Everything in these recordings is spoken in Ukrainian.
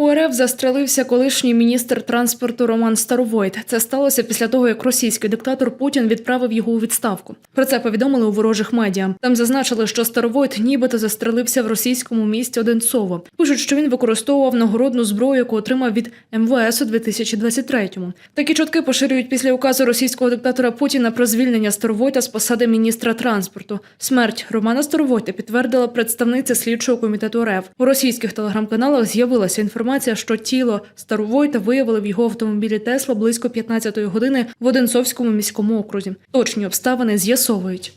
У РФ застрелився колишній міністр транспорту Роман Старовойт. Це сталося після того, як російський диктатор Путін відправив його у відставку. Про це повідомили у ворожих медіа. Там зазначили, що Старовойт нібито застрелився в російському місті Одинцово. Пишуть, що він використовував нагородну зброю, яку отримав від МВС у 2023-му. Такі чутки поширюють після указу російського диктатора Путіна про звільнення Старовойта з посади міністра транспорту. Смерть Романа Старовойта підтвердила представниця слідчого комітету РФ. У російських телеграм-каналах з'явилася інформація, що тіло Старовойта виявили в його автомобілі Тесла близько 15-ї години в Одинцовському міському окрузі. Точні обставини з'ясовують.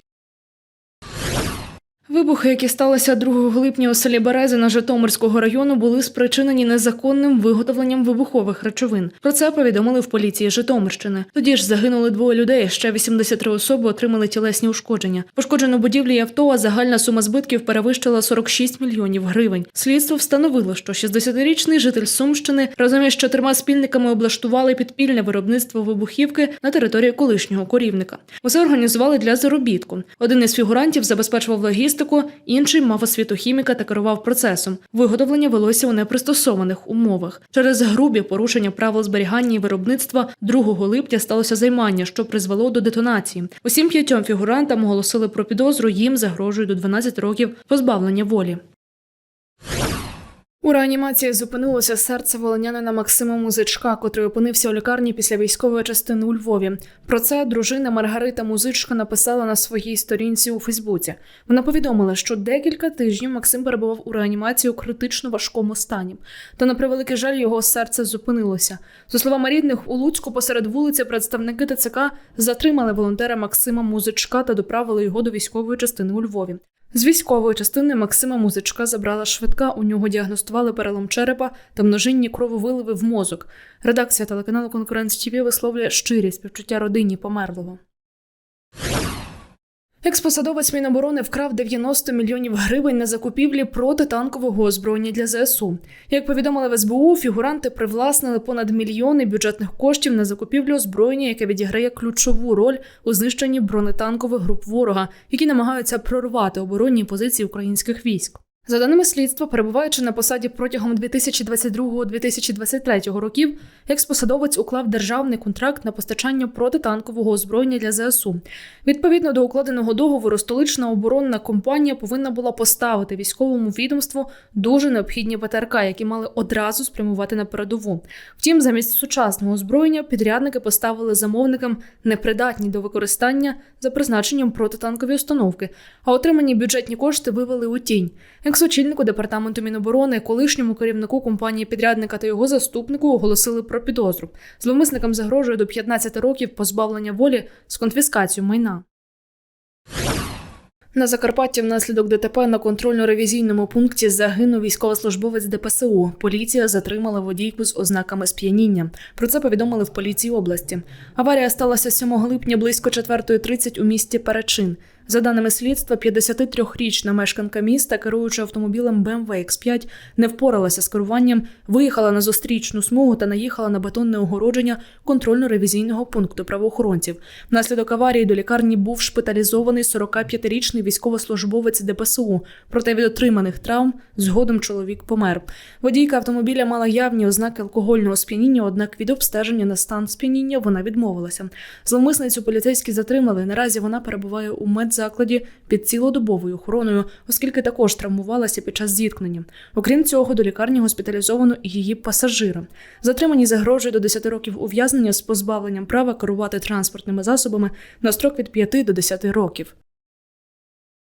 Вибухи, які сталися 2 липня у селі Березина Житомирського району, були спричинені незаконним виготовленням вибухових речовин. Про це повідомили в поліції Житомирщини. Тоді ж загинули двоє людей. Ще 83 особи отримали тілесні ушкодження. Пошкоджено будівлі і авто, а загальна сума збитків перевищила 46 мільйонів гривень. Слідство встановило, що 60-річний житель Сумщини разом із чотирма спільниками облаштували підпільне виробництво вибухівки на території колишнього корівника. Усе організували для заробітку. Один із фігурантів забезпечував логістику, інший мав освіту хіміка та керував процесом. Виготовлення велося у непристосованих умовах. Через грубі порушення правил зберігання і виробництва 2 липня сталося займання, що призвело до детонації. Усім п'ятьом фігурантам оголосили про підозру. Їм загрожує до 12 років позбавлення волі. У реанімації зупинилося серце волонянина Максима Музичка, котрий опинився у лікарні після військової частини у Львові. Про це дружина Маргарита Музичка написала на своїй сторінці у Фейсбуці. Вона повідомила, що декілька тижнів Максим перебував у реанімації у критично важкому стані. Та на превеликий жаль його серце зупинилося. За словами рідних, у Луцьку посеред вулиці представники ТЦК затримали волонтера Максима Музичка та доправили його до військової частини у Львові. З військової частини Максима Музичка забрала швидка. У нього діагностували перелом черепа та множинні крововиливи в мозок. Редакція телеканалу Конкуренс ТВ висловлює щирі співчуття родині померлого. Експосадовець Міноборони вкрав 90 мільйонів гривень на закупівлі протитанкового озброєння для ЗСУ. Як повідомили в СБУ, фігуранти привласнили понад мільйони бюджетних коштів на закупівлю озброєння, яке відіграє ключову роль у знищенні бронетанкових груп ворога, які намагаються прорвати оборонні позиції українських військ. За даними слідства, перебуваючи на посаді протягом 2022-2023 років, експосадовець уклав державний контракт на постачання протитанкового озброєння для ЗСУ. Відповідно до укладеного договору, столична оборонна компанія повинна була поставити військовому відомству дуже необхідні ПТРК, які мали одразу спрямувати на передову. Втім, замість сучасного озброєння підрядники поставили замовникам непридатні до використання за призначенням протитанкові установки, а отримані бюджетні кошти вивели у тінь. Екс-очільнику департаменту Міноборони, колишньому керівнику компанії підрядника та його заступнику оголосили про підозру. Зловмисникам загрожує до 15 років позбавлення волі з конфіскацією майна. На Закарпатті внаслідок ДТП на контрольно-ревізійному пункті загинув військовослужбовець ДПСУ. Поліція затримала водійку з ознаками сп'яніння. Про це повідомили в поліції області. Аварія сталася 7 липня близько 4.30 у місті Перечин. За даними слідства, 53-річна мешканка міста, керуючи автомобілем BMW X5, не впоралася з керуванням, виїхала на зустрічну смугу та наїхала на бетонне огородження контрольно-ревізійного пункту правоохоронців. Внаслідок аварії до лікарні був шпиталізований 45-річний військовослужбовець ДПСУ. Проте від отриманих травм згодом чоловік помер. Водійка автомобіля мала явні ознаки алкогольного сп'яніння, однак від обстеження на стан сп'яніння вона відмовилася. Зловмисницю поліцейські затримали. Наразі вона перебуває у медзакладі під цілодобовою охороною, оскільки також травмувалася під час зіткнення. Окрім цього, до лікарні госпіталізовано її пасажира. Затримані загрожує до 10 років ув'язнення з позбавленням права керувати транспортними засобами на строк від 5 до 10 років.